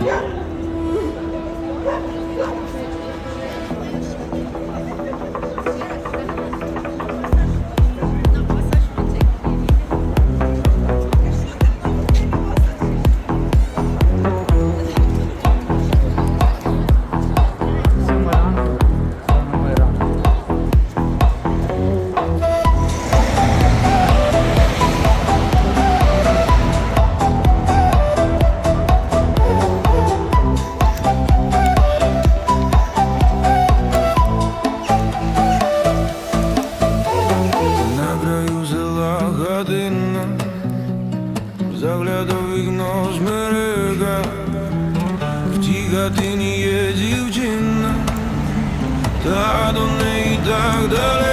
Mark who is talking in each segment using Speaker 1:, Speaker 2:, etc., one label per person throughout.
Speaker 1: Yeah. Заглядав в вікно смерека В тій гатині є дівчина. Та до неї так далеко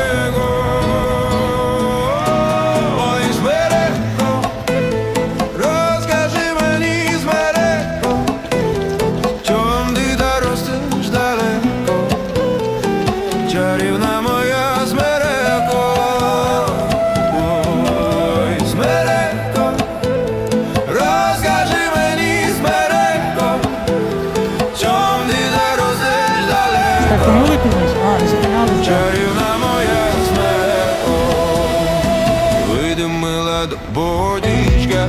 Speaker 2: ви пізніше? А, не зупинялися.
Speaker 1: чарівна моя смереко, вийди мила до водічка,